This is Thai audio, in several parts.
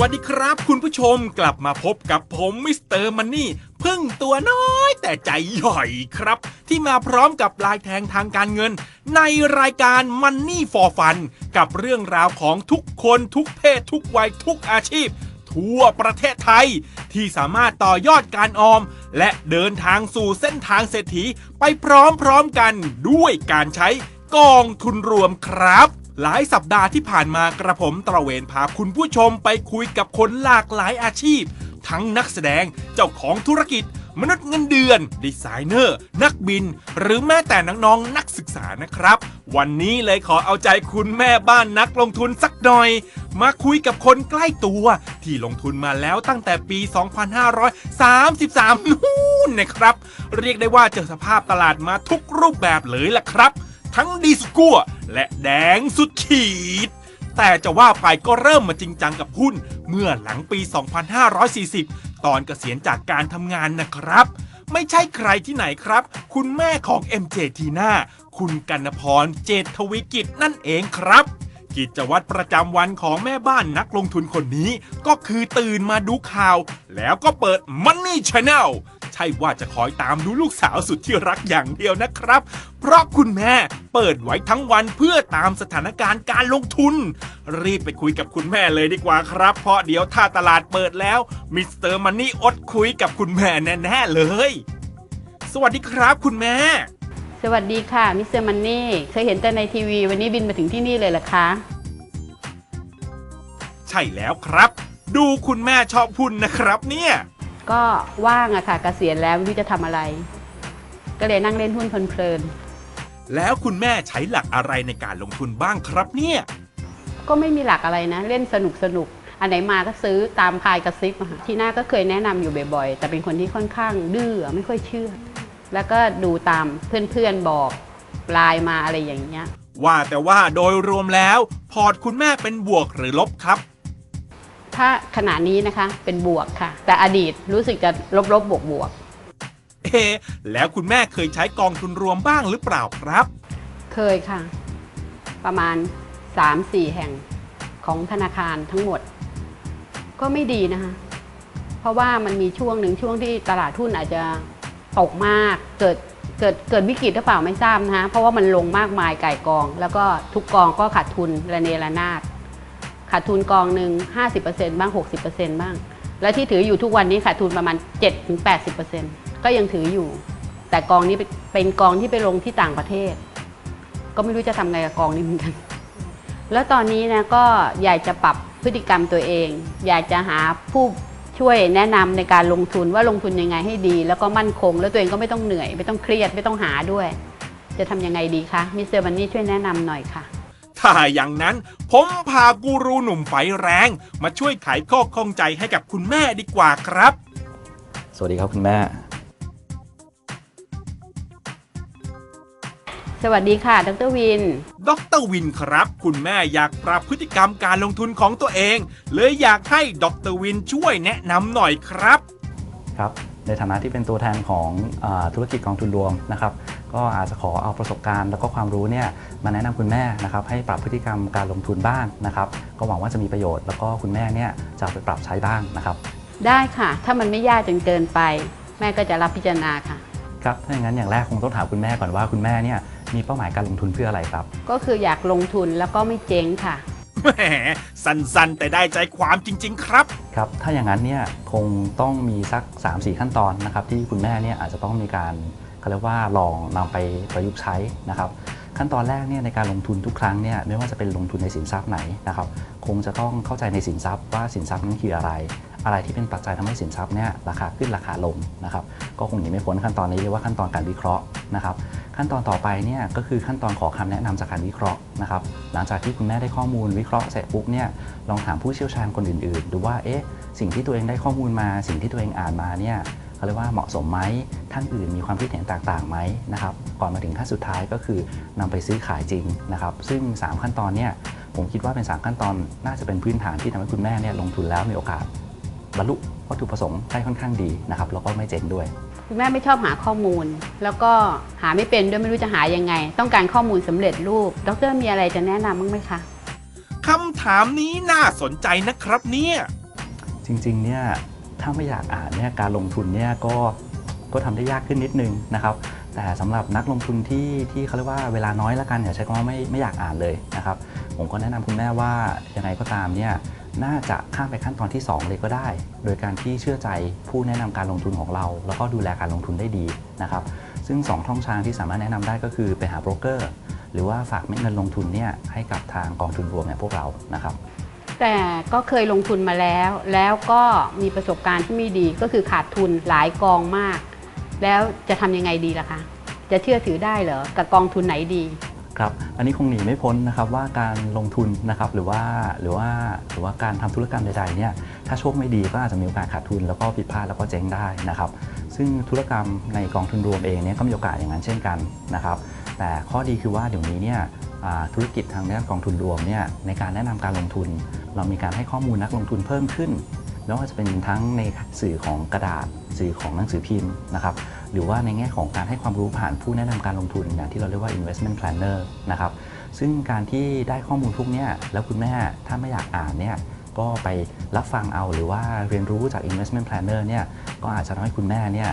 วัสดีครับคุณผู้ชมกลับมาพบกับผมมิสเตอร์มันนี่พึ่งตัวน้อยแต่ใจใหญ่ครับ ที่มาพร้อมกับลายแทงทางการเงิน ในรายการ Money for Fun กับเรื่องราวของทุกคนทุกเพศทุกวัยทุกอาชีพ ทั่วประเทศไทย ที่สามารถต่อยอดการออม และเดินทางสู่เส้นทางเศรษฐีไปพร้อมๆกันด้วยการใช้กองทุนรวมครับ หลายสัปดาห์ที่ผ่านมากระผมตระเวนพาคุณผู้ชมไปคุยกับคนหลากหลายอาชีพ ทั้งนักแสดงเจ้าของธุรกิจ มนุษย์เงินเดือน ดีไซเนอร์ นักบิน หรือแม้แต่น้องๆนักศึกษานะครับ วันนี้เลยขอเอาใจคุณแม่บ้านนักลงทุนสักหน่อย มาคุยกับคนใกล้ตัว ที่ลงทุนมาแล้วตั้งแต่ปี 2533นู่นนะครับ เรียกได้ว่าเจอสภาพตลาดมาทุกรูปแบบเลยล่ะครับ ทั้งดีสุดกั้วและแดงสุดขีด แต่จะว่าไปก็เริ่มมาจริงจังกับหุ้น เมื่อหลังปี 2540 ตอนเกษียณจากการทำงานนะครับ ไม่ใช่ใครที่ไหนครับ คุณแม่ของ MJ ทีน่าคุณกันนพรเจตทวิกิจนั่นเองครับกิจวัตรประจำวันของแม่บ้านนักลงทุนคนนี้ ก็คือตื่นมาดูข่าว แล้วก็เปิด Money Channel ใช่ว่าจะคอยตามดูลูกสาวสุดที่รักอย่างเดียวนะครับ เพราะคุณแม่เปิดไว้ทั้งวันเพื่อตามสถานการณ์การลงทุน รีบไปคุยกับคุณแม่เลยดีกว่าครับ เพราะเดี๋ยวถ้าตลาดเปิดแล้วมิสเตอร์มันนี่อดคุยกับคุณแม่แน่ๆเลย สวัสดีครับคุณแม่ สวัสดีค่ะมิสเตอร์มันนี่เคยเห็นแต่ในทีวีวันนี้บินมาถึงที่นี่เลยเหรอคะใช่แล้วครับ ดูคุณแม่ชอบหุ้นนะครับเนี่ย ก็ว่างอะค่ะเกษียณแล้วไม่รู้จะทำอะไร ก็เลยนั่งเล่นหุ้นเพลินแล้วคุณแม่ใช้หลักอะไรในการลงทุนบ้างครับเนี่ย ๆก็ไม่มีหลักอะไรนะ เล่นสนุกสนุกๆอันไหนมาก็ซื้อตามพายกระซิบอะค่ะที่หน้าก็เคยแนะนำอยู่บ่อยๆ แต่เป็นคนที่ค่อนข้างดื้อไม่ค่อยเชื่อ แล้วก็ดูตามเพื่อนๆบอกไลน์มาอะไรอย่างเงี้ย ว่าแต่ว่าโดยรวมแล้ว พอร์ตคุณแม่เป็นบวกหรือลบครับ ถ้าขณะนี้นะคะเป็นบวกค่ะ แต่อดีตรู้สึกจะลบๆบวกๆเอะแล้วคุณแม่เคยใช้กองทุนรวมบ้างหรือเปล่าครับ เคยค่ะ ประมาณ 3-4 แห่งของธนาคารทั้งหมด ก็ไม่ดีนะคะ เพราะว่ามันมีช่วงหนึ่งช่วงที่ตลาดหุ้นอาจจะตกมากเกิดเกิดเกิดวิกฤตหรือเปล่าไม่ทราบนะคะเพราะว่ามันลงมากมายไก่ายกอง แล้วก็ทุกกองก็ขาดทุนระเนระนาด ขาดทุนกองหนึ่ง50%บ้าง 60%บ้าง แล้วที่ถืออยู่ทุกวันนี้ขาดทุนประมาณ 7-80%ก็ยังถืออยู่ แต่กองนี้เป็นกองที่ไปลงที่ต่างประเทศ ก็ไม่รู้จะทำไงกับกองนี้เหมือนกัน แล้วตอนนี้นะก็อยากจะปรับพฤติกรรมตัวเอง อยากจะหาผู้ช่วยแนะนำในการลงทุนว่าลงทุนยังไงให้ดี แล้วก็มั่นคง แล้วตัวเองก็ไม่ต้องเหนื่อย ไม่ต้องเครียดไม่ต้องหาด้วย จะทำยังไงดีคะมิสเตอร์วันนี่ช่วยแนะนำหน่อยค่ะ ถ้าอย่างนั้นผมพากูรูหนุ่มไฟแรง มาช่วยไขข้อข้องใจให้กับคุณแม่ดีกว่าครับ สวัสดีครับคุณแม่ สวัสดีค่ะ ดรวิน ดรวินครับ คุณแม่อยากปรับพฤติกรรมการลงทุนของตัวเอง เลยอยากให้ดรวินช่วยแนะนำหน่อยครับ ครับ ในฐานะที่เป็นตัวแทนของอาธุรกิจกองทุนรวมนะครับ ก็อาจจะขอเอาประสบการณ์ แล้วก็ความรู้เนี่ยมาแนะนำคุณแม่นะครับให้ปรับพฤติกรรมการลงทุนบ้างนะครับก็หวังว่าจะมีประโยชน์แล้วก็คุณแม่เนี่ยจะเอาไปปรับใช้บ้างนะครับ ได้ค่ะ ถ้ามันไม่ยากจนเกินไป แม่ก็จะรับพิจารณาค่ะครับถ้าอย่างนั้นอย่างแรกคงต้องถามคุณแม่ก่อนว่าคุณแม่เนี่ยมีเป้าหมายการลงทุนเพื่ออะไรครับ ก็คืออยากลงทุนแล้วก็ไม่เจ๊งค่ะแหมสั้นๆ แต่ได้ใจความจริง ๆ ครับ ครับถ้าอย่างนั้นเนี่ยคงต้องมีสัก 3-4 ขั้นตอนนะครับที่คุณแม่เนี่ยอาจจะต้องมีการ เขาเรียกว่าลองนำไปประยุกต์ใช้นะครับ ขั้นตอนแรกเนี่ยในการลงทุนทุกครั้งเนี่ยไม่ว่าจะเป็นลงทุนในสินทรัพย์ไหนนะครับคงจะต้องเข้าใจในสินทรัพย์ว่าสินทรัพย์นั้นคืออะไร อะไรที่เป็นปัจจัยทำให้สินทรัพย์เนี่ยราคาขึ้นราคาลงนะครับก็คงหนีไม่พ้นขั้นตอนนี้เรียกว่าขั้นตอนการวิเคราะห์นะครับขั้นตอนต่อไปเนี่ยก็คือขั้นตอนขอคำแนะนำจากการวิเคราะห์นะครับหลังจากที่คุณแม่ได้ข้อมูลวิเคราะห์เสร็จปุ๊บเนี่ยลองถามผู้เชี่ยวชาญคนอื่นๆ ดูว่าเอ๊ะสิ่งที่ตัวเองได้ข้อมูลมา สิ่งที่ตัวเองอ่านมาเนี่ย เขาเรียกว่าเหมาะสมไหมท่านอื่นมีความคิดเห็นต่างๆไหมนะครับก่อนมาถึงขั้นสุดท้ายก็คือนำไปซื้อขายจริงนะครับซึ่ง 3 ขั้นตอนเนี่ยผมคิดว่าเป็น 3 ขั้นตอนน่าจะเป็นพื้นฐานที่ทำให้คุณแม่เนี่ยลงทุนแล้วมีโอกาสบรรลุวัตถุประสงค์ได้ค่อนข้างดีนะครับแล้วก็ไม่เจ๊งด้วย คุณแม่ไม่ชอบหาข้อมูล แล้วก็หาไม่เป็นด้วยไม่รู้จะหายังไง ต้องการข้อมูลสำเร็จรูป ดรมีอะไรจะแนะนำบ้างไหมคะคำถามนี้น่าสนใจนะครับเนี่ยจริงๆเนี่ย ถ้าไม่อยากอ่านเนี่ยการลงทุนเนี่ยก็ก็ทำได้ยากขึ้นนิดนึงนะครับ แต่สำหรับนักลงทุนที่ที่เขาเรียกว่าเวลาน้อยละกันอย่าใช้คำว่าไม่ไม่อยากอ่านเลยนะครับ ผมก็แนะนำคุณแม่ว่ายังไงก็ตามเนี่ยน่าจะข้ามไปขั้นตอนที่ 2 เลยก็ได้ โดยการที่เชื่อใจผู้แนะนำการลงทุนของเรา แล้วก็ดูแลการลงทุนได้ดีนะครับ ซึ่ง 2 ช่องทางที่สามารถแนะนำได้ก็คือไปหาโบรกเกอร์ หรือว่าฝากเม็ดเงินลงทุนเนี่ยให้กับทางกองทุนรวมเนี่ยพวกเรานะครับ แต่ก็เคยลงทุนมาแล้ว แล้วก็มีประสบการณ์ที่ไม่ดีก็คือขาดทุนหลายกองมาก แล้วจะทำยังไงดีล่ะคะ จะเชื่อถือได้เหรอ กับกองทุนไหนดีครับอันนี้คงหนีไม่พ้นนะครับว่าการลงทุนนะครับหรือว่าหรือว่าหรือว่าการทำธุรกรรมใดๆเนี่ยถ้าโชคไม่ดีก็อาจจะมีโอกาสขาดทุนแล้วก็ผิดพลาดแล้วก็เจ๊งได้นะครับซึ่งธุรกรรมในกองทุนรวมเองเนี่ยก็มีโอกาสอย่างนั้นเช่นกันนะครับ แต่ข้อดีคือว่าเดี๋ยวนี้เนี่ยธุรกิจทางด้านกองทุนรวมเนี่ยในการแนะนำการลงทุน เรามีการให้ข้อมูลนักลงทุนเพิ่มขึ้นไม่ว่าจะเป็นทั้งในสื่อของกระดาษสื่อของหนังสือพิมพ์นะครับหรือว่าในแง่ของการให้ความรู้ผ่านผู้แนะนำการลงทุนอย่างที่เราเรียกว่า investment planner นะครับซึ่งการที่ได้ข้อมูลพวกนี้แล้วคุณแม่ถ้าไม่อยากอ่านเนี่ยก็ไปรับฟังเอาหรือว่าเรียนรู้จาก investment planner เนี่ยก็อาจจะทำให้คุณแม่เนี่ย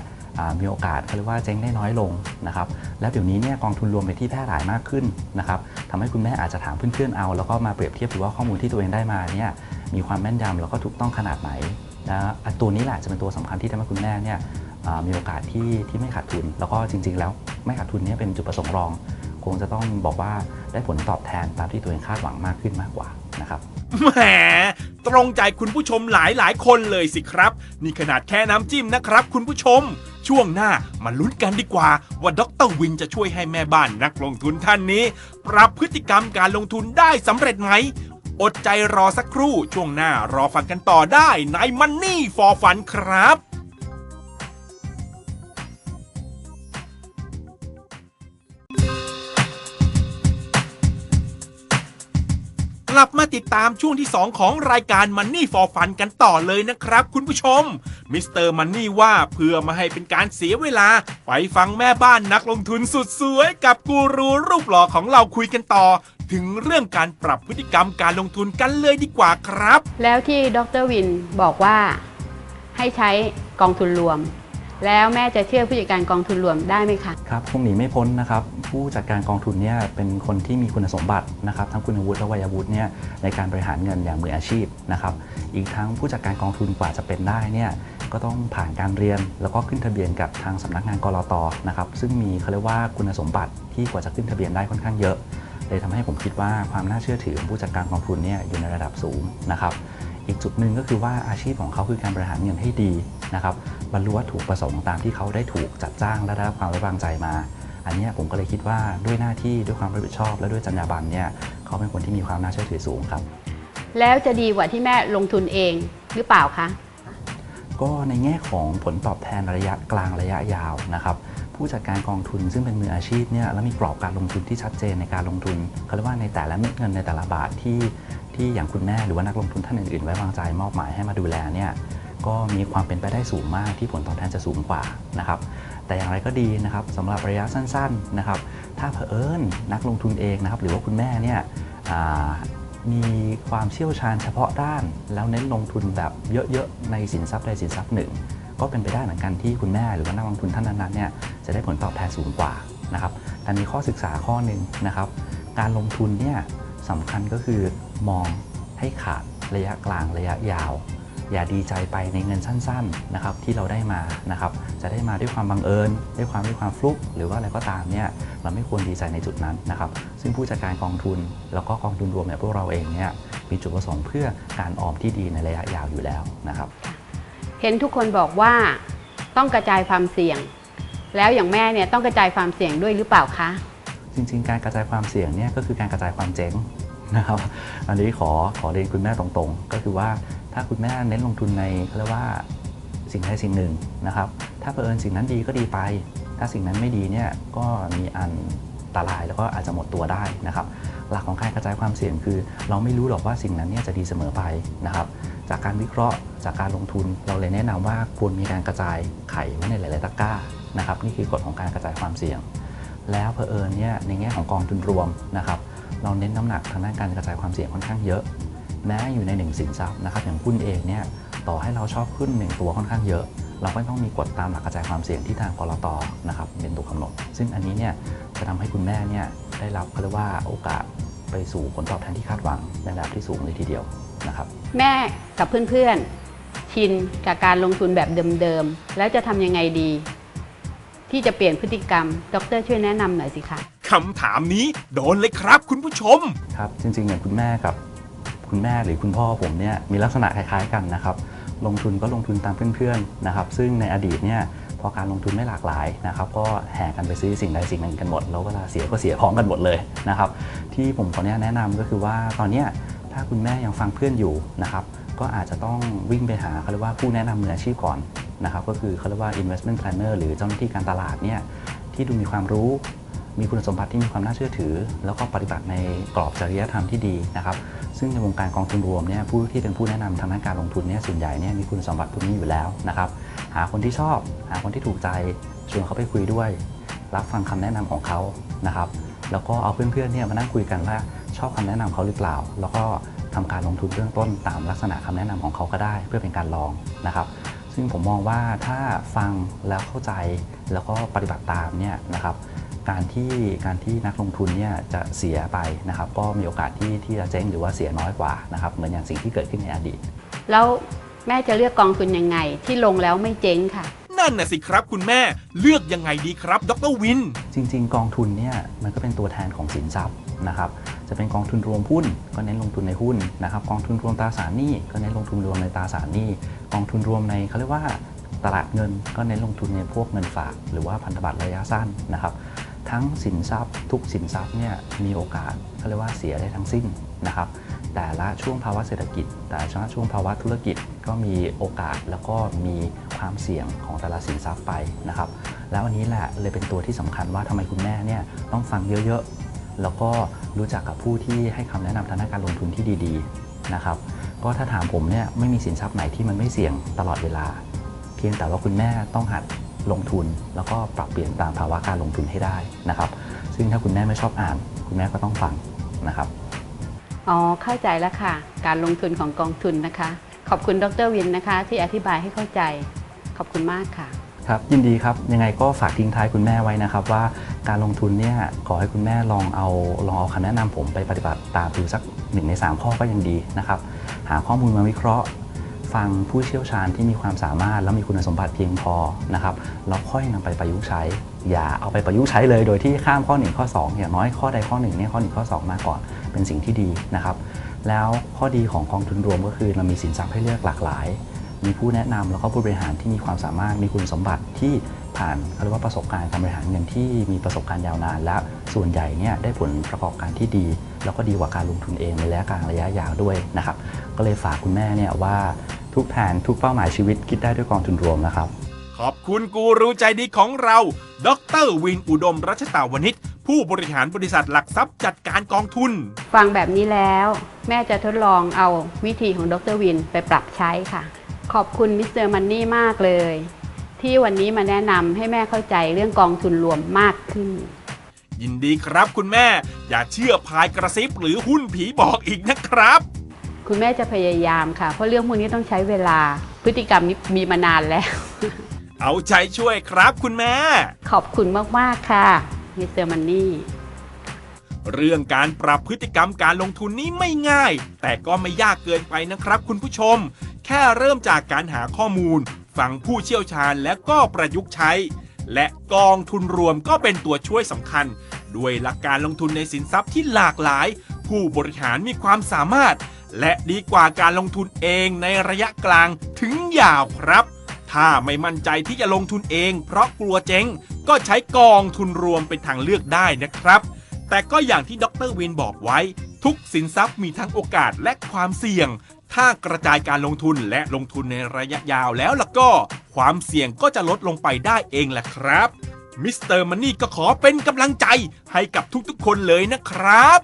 มีโอกาสเขาเรียกว่าเจ๊งได้น้อยลงนะครับแล้วเดี๋ยวนี้เนี่ยกองทุนรวมเป็นที่แพร่หลายมากขึ้นนะครับทำให้คุณแม่อาจจะถามเพื่อนๆเอา แล้วก็มาเปรียบเทียบดูว่าข้อมูลที่ตัวเองได้มาเนี่ยมีความแม่นยำแล้วก็ถูกต้องขนาดไหนนะตัวนี้แหละจะเป็นตัวสำคัญที่ทำให้คุณแม่เนี่ยมีโอกาสที่ที่ไม่ขาดทุน แล้วก็จริง ๆ แล้วไม่ขาดทุนเนี้เป็นจุดประสงค์รอง คงจะต้องบอกว่าได้ผลตอบแทนตามที่ตัวเองคาดหวังมากขึ้นมากกว่านะครับแหมตรงใจคุณผู้ชมหลายหลายๆคนเลยสิครับ นี่ขนาดแค่น้ำจิ้มนะครับ คุณผู้ชม ช่วงหน้ามาลุ้นกันดีกว่า ว่าดรวินจะช่วยให้แม่บ้านนักลงทุนท่านนี้ ปรับพฤติกรรมการลงทุนได้สำเร็จไหม อดใจรอสักครู่ช่วงหน้ารอฟังกันต่อได้ใน Money for Fun ครับ ติดตามช่วงที่ 2 ของรายการ Money for Fun กันต่อเลยนะครับ คุณผู้ชมมิสเตอร์มันนี่ว่าเพื่อมาให้เป็นการเสียเวลา ไปฟังแม่บ้านนักลงทุนสุดสวย กับกูรูรูปหล่อของเราคุยกันต่อ ถึงเรื่องการปรับพฤติกรรมการลงทุนกันเลยดีกว่าครับ แล้วที่ดรวินบอกว่าให้ใช้กองทุนรวม แล้วแม่จะเชื่อผู้จัดการกองทุนรวมได้ไหมคะครับคงหนีไม่พ้นนะครับ ผู้จัดการกองทุนเนี่ยเป็นคนที่มีคุณสมบัตินะครับทั้งคุณวุฒิและวัยวุฒิเนี่ยในการบริหารเงินอย่างมืออาชีพนะครับอีกทั้งผู้จัดการกองทุนกว่าจะเป็นได้เนี่ยก็ต้องผ่านการเรียน แล้วก็ขึ้นทะเบียนกับทางสำนักงานกรอตนะครับซึ่งมีเขาเรียกว่าคุณสมบัติที่กว่าจะขึ้นทะเบียนได้ค่อนข้างเยอะเลยทำให้ผมคิดว่าความน่าเชื่อถือของผู้จัดการกองทุนเนี่ยอยู่ในระดับสูงนะครับ อีกจุดหนึ่งก็คือว่าอาชีพของเขาคือการบริหารเงินให้ดีนะครับ บรรลุวัตถุประสงค์ตามที่เขาได้ถูกจัดจ้างและได้รับความไว้วางใจมา อันเนี้ยผมก็เลยคิดว่าด้วยหน้าที่ด้วยความรับผิดชอบ และด้วยจรรยาบรรณเนี่ยเขาเป็นคนที่มีความน่าเชื่อถือสูงครับ แล้วจะดีกว่าที่แม่ลงทุนเองหรือเปล่าคะก็ในแง่ของผลตอบแทนระยะกลางระยะยาวนะครับผู้จัดการกองทุนซึ่งเป็นมืออาชีพเนี่ยแล้วมีกรอบการลงทุนที่ชัดเจนในการลงทุนเขาเรียกว่าในแต่ละเม็ดเงินในแต่ละบาทที่ที่อย่างคุณแม่หรือว่านักลงทุนท่านอื่นๆ ไว้วางใจมอบหมายให้มาดูแลเนี่ย ก็มีความเป็นไปได้สูงมากที่ผลตอบแทนจะสูงกว่านะครับแต่อย่างไรก็ดีนะครับสำหรับระยะสั้นๆนะครับถ้าเผอิญนักลงทุนเองนะครับหรือว่าคุณแม่เนี่ยมีความเชี่ยวชาญเฉพาะด้าน แล้วเน้นลงทุนแบบเยอะๆในสินทรัพย์ใดสินทรัพย์หนึ่ง ก็เป็นไปได้เหมือนกันที่คุณแม่หรือว่านักลงทุนท่านนั้นๆเนี่ยจะได้ผลตอบแทนสูงกว่านะครับแต่มีข้อศึกษาข้อหนึ่งนะครับ การลงทุนเนี่ยสำคัญก็คือมองให้ขาดระยะกลางระยะยาว อย่าดีใจไปในเงินสั้นๆนะครับที่เราได้มานะครับจะได้มาด้วยความบังเอิญ ด้วยความด้วยความฟลุก หรือว่าอะไรก็ตามเนี่ยเราไม่ควรดีใจในจุดนั้นนะครับซึ่งผู้จัดการกองทุน แล้วก็กองทุนรวมเนี่ยพวกเราเองเนี่ยมีจุดประสงค์เพื่อการออมที่ดีในระยะยาวอยู่แล้วนะครับ เห็นทุกคนบอกว่าต้องกระจายความเสี่ยง แล้วอย่างแม่เนี่ยต้องกระจายความเสี่ยงด้วยหรือเปล่าคะจริง ๆ การกระจายความเสี่ยงเนี่ยก็คือการกระจายความเจ๊งนะครับอันนี้ขอขอเรียนคุณแม่ตรงๆ ก็คือว่า ถ้าคุณแม่เน้นลงทุนในเขาเรียกว่าสิ่งใดสิ่งหนึ่งนะครับ ถ้าเผอิญสิ่งนั้นดีก็ดีไป ถ้าสิ่งนั้นไม่ดีเนี่ยก็มีอันตรายแล้วก็อาจจะหมดตัวได้นะครับ หลักของการกระจายความเสี่ยงคือ เราไม่รู้หรอกว่าสิ่งนั้นเนี่ยจะดีเสมอไปนะครับ จากการวิเคราะห์จากการลงทุนเราเลยแนะนำว่าควรมีการกระจายไข่ไว้ในหลาย ๆ ตะกร้านะครับนี่คือกฎของการกระจายความเสี่ยง แล้วเผอิญเนี่ยในแง่ของกองทุนรวมนะครับเราเน้นน้ำหนักทางด้านการกระจายความเสี่ยงค่อนข้างเยอะ แม้อยู่ในหนึ่งสินทรัพย์นะครับอย่างหุ้นเองเนี่ยต่อให้เราชอบหุ้นหนึ่งตัวค่อนข้างเยอะ เราก็ต้องมีกฎตามหลักกระจายความเสี่ยงที่ทางกรตนะครับเป็นตัวกำหนด ซึ่งอันนี้เนี่ยจะทำให้คุณแม่เนี่ยได้รับเขาเรียกว่าโอกาสไปสู่ผลตอบแทนที่คาดหวังในระดับที่สูงเลยทีเดียวนะครับแม่กับเพื่อนๆชินกับการลงทุนแบบเดิมๆแล้วจะทำยังไงดี ที่จะเปลี่ยนพฤติกรรม ดรช่วยแนะนำหน่อยสิคะคำถามนี้โดนเลยครับคุณผู้ชม ครับ จริงๆอย่างคุณแม่กับ คุณแม่หรือคุณพ่อผมเนี่ยมีลักษณะคล้ายๆกันนะครับ ลงทุนก็ลงทุนตามเพื่อนๆนะครับ ซึ่งในอดีตเนี่ยพอการลงทุนไม่หลากหลายนะครับ ก็แห่กันไปซื้อสิ่งใดสิ่งหนึ่งกันหมด แล้วเวลาเสียก็เสียพร้อมกันหมดเลยนะครับ ที่ผมขออนุญาตแนะนำก็คือว่าตอนเนี้ยถ้าคุณแม่ยังฟังเพื่อนอยู่นะครับก็อาจจะต้องวิ่งไปหาเขาเรียกว่าผู้แนะนำมืออาชีพก่อนนะครับก็คือเขาเรียกว่า investment planner หรือเจ้าหน้าที่การตลาดเนี่ยที่ดูมีความรู้ มีคุณสมบัติที่มีความน่าเชื่อถือ แล้วก็ปฏิบัติในกรอบจริยธรรมที่ดีนะครับ ซึ่งในวงการกองทุนรวมเนี่ยผู้ที่เป็นผู้แนะนำทางด้านการลงทุนเนี่ยส่วนใหญ่เนี่ยมีคุณสมบัติพวกนี้อยู่แล้วนะครับ หาคนที่ชอบ หาคนที่ถูกใจชวนเขาไปคุยด้วย รับฟังคำแนะนำของเขานะครับ แล้วก็เอาเพื่อนๆเนี่ยมานั่งคุยกันว่าชอบคำแนะนำเขาหรือเปล่า แล้วก็ทำการลงทุนเบื้องต้นตามลักษณะคำแนะนำของเขาก็ได้ เพื่อเป็นการลองนะครับ ซึ่งผมมองว่าถ้าฟังแล้วเข้าใจแล้วก็ปฏิบัติตามเนี่ยนะครับ การที่การที่นักลงทุนเนี่ยจะเสียไปนะครับก็มีโอกาสที่ที่จะเจ๊งหรือว่าเสียน้อยกว่านะครับเหมือนอย่างสิ่งที่เกิดขึ้นในอดีต แล้วแม่จะเลือกกองทุนยังไงที่ลงแล้วไม่เจ๊งค่ะนั่นน่ะสิครับคุณแม่เลือกยังไงดีครับดรวิน จริง ๆ กองทุนเนี่ยมันก็เป็นตัวแทนของสินทรัพย์นะครับจะเป็นกองทุนรวมหุ้น ก็เน้นลงทุนในหุ้นนะครับกองทุนรวมตราสารหนี้ก็เน้นลงทุนรวมในตราสารหนี้กองทุนรวมในเขาเรียกว่าตลาดเงินก็เน้นลงทุนในพวกเงินฝาก หรือว่าพันธบัตรระยะสั้นนะครับ ทั้งสินทรัพย์ ทุกสินทรัพย์เนี่ยมีโอกาสเขาเรียกว่าเสียได้ทั้งสิ้นนะครับ แต่ละช่วงภาวะเศรษฐกิจ แต่ละช่วงภาวะธุรกิจก็มีโอกาสแล้วก็มีความเสี่ยงของแต่ละสินทรัพย์ไปนะครับ แล้วอันนี้แหละเลยเป็นตัวที่สำคัญว่าทำไมคุณแม่เนี่ยต้องฟังเยอะๆ แล้วก็รู้จักกับผู้ที่ให้คำแนะนำทางด้านการลงทุนที่ดีๆนะครับ ก็ถ้าถามผมเนี่ยไม่มีสินทรัพย์ไหนที่มันไม่เสี่ยงตลอดเวลา เพียงแต่ว่าคุณแม่ต้องหัด ลงทุน แล้วก็ปรับเปลี่ยนตามภาวะการลงทุนให้ได้นะครับ ซึ่งถ้าคุณแม่ไม่ชอบอ่าน คุณแม่ก็ต้องฟังนะครับอ๋อเข้าใจแล้วค่ะ การลงทุนของกองทุนนะคะ ขอบคุณดรวินนะคะ ที่อธิบายให้เข้าใจ ขอบคุณมากค่ะครับยินดีครับยังไงก็ฝากทิ้งท้ายคุณแม่ไว้นะครับว่าการลงทุนเนี่ยขอให้คุณแม่ลองเอาลองเอาคำแนะนำผมไปปฏิบัติตามดูสักหนึ่งใน 3 ข้อก็ยังดีนะครับหาข้อมูลมาวิเคราะห์ ฟังผู้เชี่ยวชาญที่มีความสามารถ และมีคุณสมบัติเพียงพอนะครับแล้วค่อยนำไปประยุกต์ใช้ อย่าเอาไปประยุกต์ใช้เลย โดยที่ข้ามข้อ 1 ข้อ 2 อย่างน้อยข้อใดข้อ1เนี่ยข้อ1ข้อ 2 มาก่อนเป็นสิ่งที่ดีนะครับ แล้วข้อดีของกองทุนรวมก็คือเรามีสินทรัพย์ให้เลือกหลากหลาย มีผู้แนะนำแล้วก็ผู้บริหารที่มีความสามารถมีคุณสมบัติที่ผ่านเขาเรียกว่าประสบการณ์การบริหารเงินที่มีประสบการณ์ยาวนาน และส่วนใหญ่เนี่ยได้ผลประกอบการที่ดี แล้วก็ดีกว่าการลงทุนเองในระยะกลางระยะยาวด้วยนะครับ ก็เลยฝากคุณแม่เนี่ยว่า ทุกแผนทุกเป้าหมายชีวิตคิดได้ด้วยกองทุนรวมนะครับ ขอบคุณกูรูใจดีของเรา ดรวินอุดมรัชตาวนิชผู้บริหารบริษัทหลักทรัพย์จัดการกองทุน ฟังแบบนี้แล้ว แม่จะทดลองเอาวิธีของดรวินไปปรับใช้ค่ะ ขอบคุณมิสเตอร์มันนี่มากเลย ที่วันนี้มาแนะนำให้แม่เข้าใจเรื่องกองทุนรวมมากขึ้น ยินดีครับคุณแม่ อย่าเชื่อพายกระซิบหรือหุ้นผีบอกอีกนะครับ คุณแม่จะพยายามค่ะ เพราะเรื่องพวกนี้ต้องใช้เวลา พฤติกรรมนี้มีมานานแล้ว เอาใจช่วยครับคุณแม่ ขอบคุณมาก ๆ ค่ะมิสเตอร์มันนี่ เรื่องการปรับพฤติกรรมการลงทุนนี้ไม่ง่าย แต่ก็ไม่ยากเกินไปนะครับคุณผู้ชม แค่เริ่มจากการหาข้อมูล ฟังผู้เชี่ยวชาญและก็ประยุกต์ใช้ และกองทุนรวมก็เป็นตัวช่วยสำคัญ ด้วยหลักการลงทุนในสินทรัพย์ที่หลากหลาย ผู้บริหารมีความสามารถ และดีกว่าการลงทุนเองในระยะกลางถึงยาวครับ ถ้าไม่มั่นใจที่จะลงทุนเอง เพราะกลัวเจ๊ง ก็ใช้กองทุนรวมเป็นทางเลือกได้นะครับ แต่ก็อย่างที่ดรวินบอกไว้ ทุกสินทรัพย์มีทั้งโอกาสและความเสี่ยง ถ้ากระจายการลงทุนและลงทุนในระยะยาวแล้วล่ะก็ ความเสี่ยงก็จะลดลงไปได้เองแหละครับมิสเตอร์มันนี่ก็ขอเป็นกำลังใจให้กับทุกๆคนเลยนะครับ